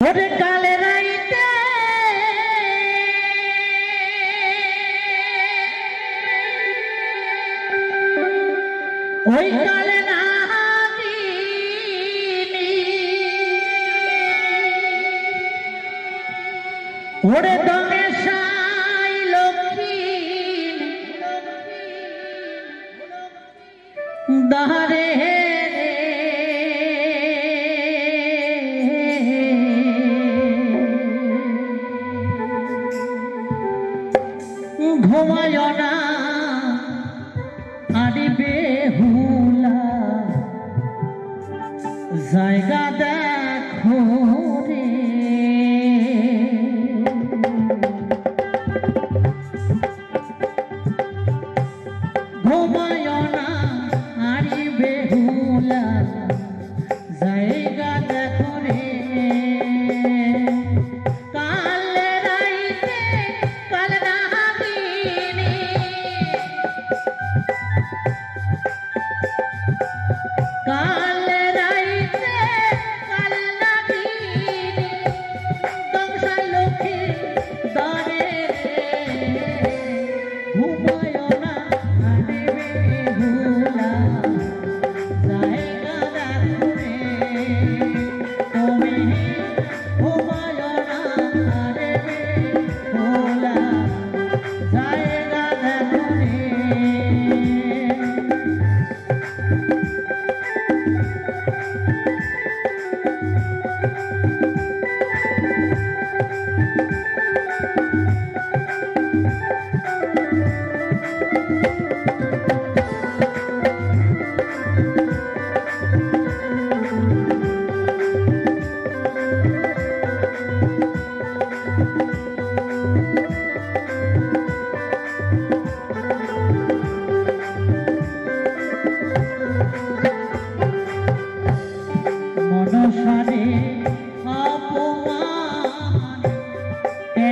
ভোরে কালে রাইতে ওই কালে ওরে ঘুমায় না। আরে বেহুলা জায়গা দেয় thank you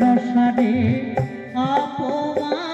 দশারে অপমান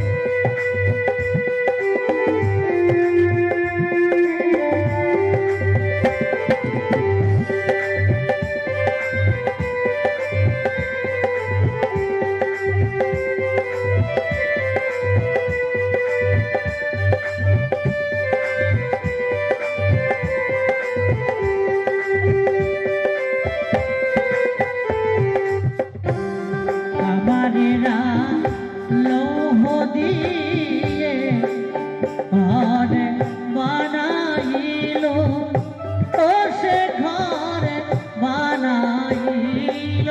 দিয়ে আর বানাইল ও সে ঘর বানাইল।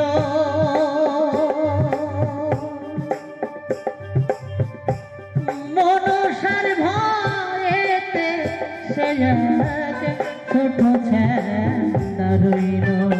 মনসার ভয়েতে সে ছোট ছে রইল।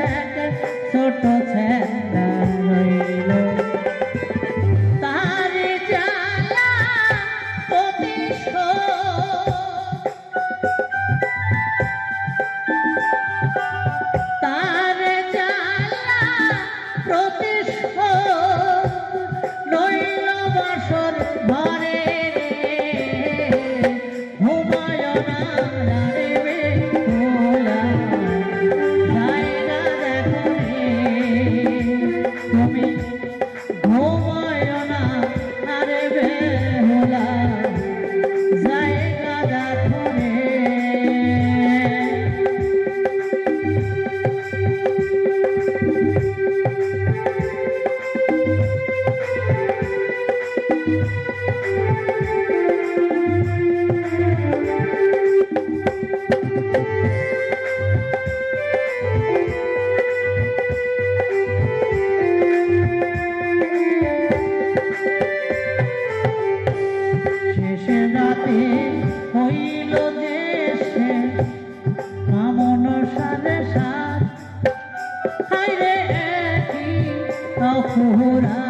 ahora.